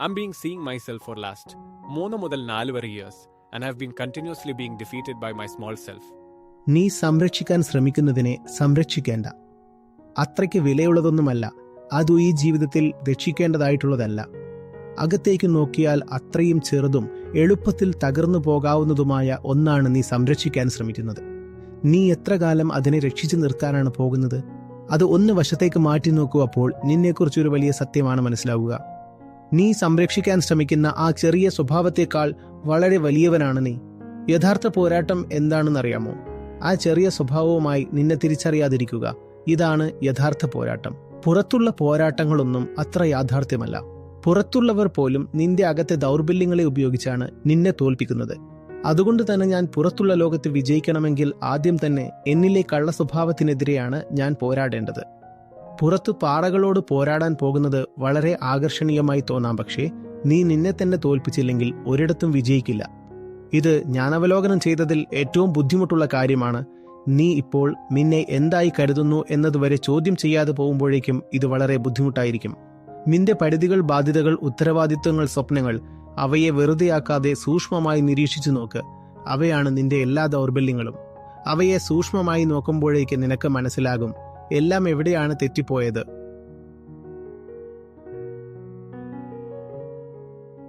I'm being seeing myself for last മൂന്ന് മുതൽ നാല് വരെ years and have been continuously being defeated by my small self നീ സംരക്ഷിക്കാൻ ശ്രമിക്കുന്നതിനെ സംരക്ഷിക്കേണ്ട. അത്രയ്ക്ക് വിലയുള്ളതൊന്നുമല്ല അതു ഈ ജീവിതത്തിൽ രക്ഷിക്കേണ്ടതായിട്ടുള്ളതല്ല. അകത്തേക്ക് നോക്കിയാൽ അത്രയും ചെറുതും എളുപ്പത്തിൽ തകർന്നു പോകാവുന്നതുമായ ഒന്നാണ് നീ സംരക്ഷിക്കാൻ ശ്രമിക്കുന്നത്. നീ എത്ര കാലം അതിനെ രക്ഷിച്ചു നിർത്താനാണ് പോകുന്നത്? അത് ഒന്ന് വശത്തേക്ക് മാറ്റി നോക്കൂ അപ്പോൾ നിന്നെക്കുറിച്ചൊരു വലിയ സത്യമാണ് മനസ്സിലാവുക. നീ സംരക്ഷിക്കാൻ ശ്രമിക്കുന്ന ആ ചെറിയ സ്വഭാവത്തേക്കാൾ വളരെ വലിയവനാണ് നീ. യഥാർത്ഥ പോരാട്ടം എന്താണെന്നറിയാമോ? ആ ചെറിയ സ്വഭാവവുമായി നിന്നെ തിരിച്ചറിയാതിരിക്കുക. ഇതാണ് യഥാർത്ഥ പോരാട്ടം. പുറത്തുള്ള പോരാട്ടങ്ങളൊന്നും അത്ര യാഥാർത്ഥ്യമല്ല. പുറത്തുള്ളവർ പോലും നിന്റെ അകത്തെ ദൗർബല്യങ്ങളെ ഉപയോഗിച്ചാണ് നിന്നെ തോൽപ്പിക്കുന്നത്. അതുകൊണ്ട് തന്നെ ഞാൻ പുറത്തുള്ള ലോകത്ത് വിജയിക്കണമെങ്കിൽ ആദ്യം തന്നെ എന്നിലെ കള്ള സ്വഭാവത്തിനെതിരെയാണ് ഞാൻ പോരാടേണ്ടത്. പുറത്തു പാറകളോട് പോരാടാൻ പോകുന്നത് വളരെ ആകർഷണീയമായി തോന്നാം പക്ഷേ നീ നിന്നെ തന്നെ തോൽപ്പിച്ചില്ലെങ്കിൽ ഒരിടത്തും വിജയിക്കില്ല. ഇത് ഞാൻ അവലോകനം ചെയ്തതിൽ ഏറ്റവും ബുദ്ധിമുട്ടുള്ള കാര്യമാണ്. നീ ഇപ്പോൾ നിന്നെ എന്തായി കരുതുന്നു എന്നതുവരെ ചോദ്യം ചെയ്യാതെ പോകുമ്പോഴേക്കും ഇത് വളരെ ബുദ്ധിമുട്ടായിരിക്കും. നിന്റെ പരിധികൾ ബാധ്യതകൾ ഉത്തരവാദിത്വങ്ങൾ സ്വപ്നങ്ങൾ അവയെ വെറുതെയാക്കാതെ സൂക്ഷ്മമായി നിരീക്ഷിച്ചു നോക്ക്. അവയാണ് നിന്റെ എല്ലാ ദൗർബല്യങ്ങളും. അവയെ സൂക്ഷ്മമായി നോക്കുമ്പോഴേക്ക് നിനക്ക് മനസ്സിലാകും. എല്ലാം എവിടെയാണ് തെറ്റിപ്പോയത്